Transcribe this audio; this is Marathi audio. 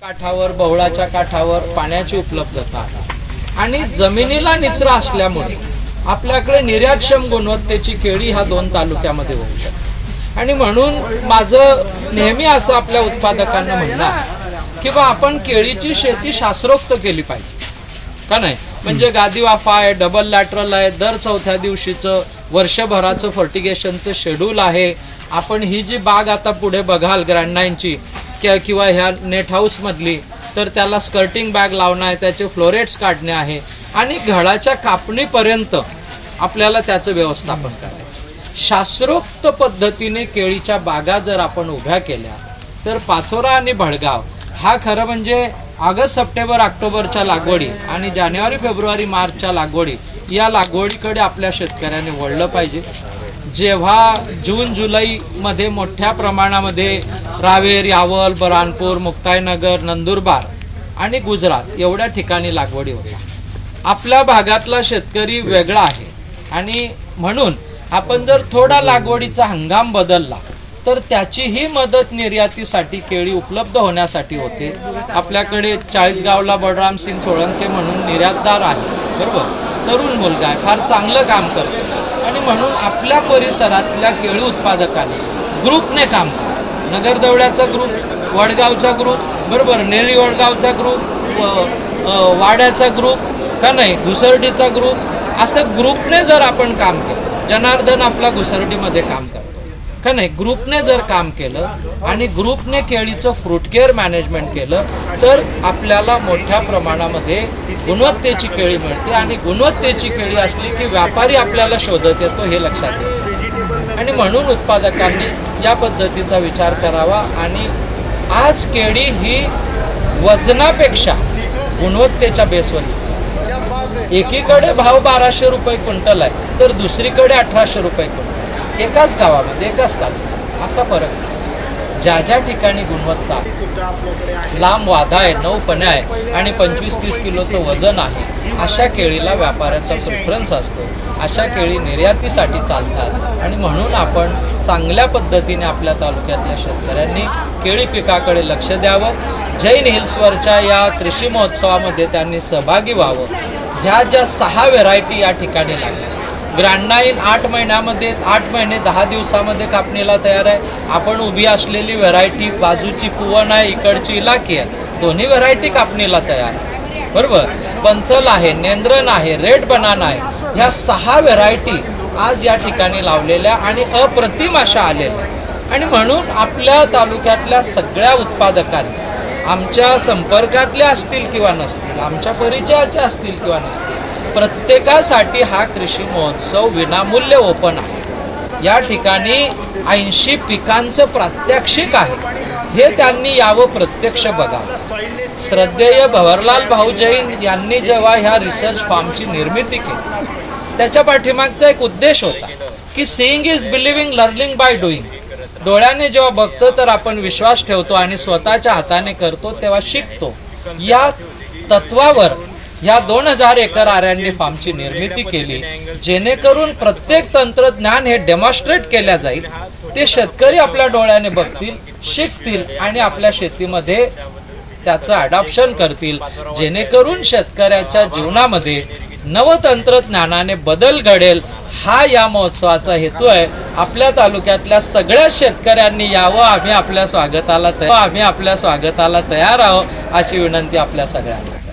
काठावर बवळाच्या काठावर पाण्याची उपलब्धता. आहे आणि जमिनीला निचरा असल्यामुळे आपल्याकडे निर्यातक्षम गुणवत्तेची केळी ह्या दोन तालुक्यामध्ये होऊ शकते. आणि म्हणून माझं नेहमी असं आपल्या उत्पादकांना म्हणणार की बा आपण केळीची शेती शास्त्रोक्त केली पाहिजे. का नाही? म्हणजे गादी वाफा आहे डबल लॅटरल आहे दर चौथ्या दिवशीचं वर्षभराचं फर्टिगेशनचं शेड्यूल आहे. आपण ही जी बाग आता पुढे बघाल ग्रँडाईनची किंवा ह्या नेट हाऊस मधली तर त्याला स्कर्टिंग बॅग लावणं आहे त्याचे फ्लोरेट्स काढणे आहे. आणि घडाच्या कापणीपर्यंत आपल्याला त्याचं व्यवस्थापन करायचं शास्त्रोक्त पद्धतीने केळीच्या बागा जर आपण उभ्या केल्या तर पाचोरा आणि भडगाव हा खरं म्हणजे ऑगस्ट सप्टेंबर ऑक्टोबरच्या लागवडी आणि जानेवारी फेब्रुवारी मार्चच्या लागवडी या लागवडीकडे आपल्या शेतकऱ्यांनी वळलं पाहिजे. जेव्हा जून जुलैमध्ये मोठ्या प्रमाणामध्ये रावेर यावल बरानपूर मुक्ताईनगर नंदुरबार आणि गुजरात एवढ्या ठिकाणी लागवडी होत्या आपल्या भागातला शेतकरी वेगळा आहे आणि म्हणून आपण जर थोडा लागवडीचा हंगाम बदलला तर त्याचीही मदत निर्यातीसाठी केळी उपलब्ध होण्यासाठी होते. आपल्याकडे चाळीसगावला बळराम सिंग सोळंके म्हणून निर्यातदार आहे बरोबर? तरुण मुलगा आहे फार चांगलं काम करतो आणि म्हणून आपल्या परिसरातल्या केळी उत्पादकांनी ग्रुपने काम करा नगरदवड्याचा ग्रुप वडगावचा ग्रुप बरोबर? नेळी वडगावचा ग्रुप वाड्याचा ग्रुप का नाही? घुसर्डीचा ग्रुप असं ग्रुपने जर आपण काम केलं जनार्दन आपला घुसर्डीमध्ये काम करतो. का नाही? ग्रुपने जर काम केलं आणि ग्रुपने केळीचं फ्रूट केअर मॅनेजमेंट केलं तर आपल्याला मोठ्या प्रमाणामध्ये गुणवत्तेची केळी मिळते आणि गुणवत्तेची केळी असली की व्यापारी आपल्याला शोधत येतो हे लक्षात येतं. आणि म्हणून उत्पादकांनी या पद्धतीचा विचार करावा आणि आज केळी ही वजनापेक्षा गुणवत्तेच्या बेसवर एकीकडे भाव बाराशे रुपये क्विंटल आहे तर दुसरीकडे अठराशे रुपये क्विंटल. एकाच गावामध्ये एकाच तालुक्यात. असा फरक. ज्या ज्या ठिकाणी गुणवत्ता लांब वाधा आहे नऊ पण्या आहे आणि पंचवीस तीस किलोचं वजन आहे. अशा केळीला व्यापाऱ्याचा प्रेफरन्स असतो. अशा केळी निर्यातीसाठी चालतात. आणि म्हणून आपण चांगल्या पद्धतीने आपल्या तालुक्यातल्या शेतकऱ्यांनी केळी पिकाकडे लक्ष द्यावं. जैन हिल्सवरच्या या कृषी महोत्सवामध्ये त्यांनी सहभागी व्हावं. ह्या ज्या सहा व्हेरायटी या ठिकाणी लागल्या. ग्रँडाईन आठ महिन्यामध्ये आठ महिने दहा दिवसामध्ये कापणीला तयार आहे. आपण उभी असलेली व्हरायटी बाजूची पुवण आहे इकडची इलाकी आहे. दोन्ही व्हरायटी कापणीला तयार आहे. बरोबर? पंथल आहे नेंद्रन आहे रेड बनाना आहे. ह्या सहा व्हेरायटी आज या ठिकाणी लावलेल्या आणि अप्रतिम अशा आलेल्या आणि म्हणून आपल्या तालुक्यातल्या सगळ्या उत्पादकांनी आमच्या संपर्कातल्या असतील किंवा नसतील आमच्या परिचयाच्या असतील किंवा नसतील प्रत्येकासाठी हा कृषी महोत्सव विनामूल्य ओपन आहे. या ठिकाणी ऐंशी पिकांचं प्रात्यक्षिक आहे. हे त्यांनी यावं प्रत्यक्ष बघा. श्रद्धेय भवरलाल भाऊ जैन यांनी जेव्हा ह्या रिसर्च फार्मची निर्मिती केली त्याच्या पाठीमागचा एक उद्देश होता की seeing is believing learning by doing डोळ्याने जेव्हा बघतो तर आपण विश्वास ठेवतो आणि स्वतःच्या हाताने करतो तेव्हा शिकतो. या तत्वावर या दोन हजार एकर आऱ्यांनी फार्मची निर्मिती केली जेणेकरून प्रत्येक तंत्रज्ञान हे डेमॉन्स्ट्रेट केल्या जाईल. ते शेतकरी आपल्या डोळ्याने बघतील शिकतील आणि आपल्या शेतीमध्ये त्याचं अडॉप्शन करतील. जेणेकरून शेतकऱ्याच्या जीवनामध्ये नवतंत्रज्ञानाने बदल घडेल. हा या महोत्सवाचा हेतू आहे. आपल्या तालुक्यातल्या सगळ्या शेतकऱ्यांनी यावं. आम्ही आपल्या स्वागताला तयार आम्ही आपल्या स्वागताला तयार आहोत. अशी विनंती आपल्या सगळ्यांना.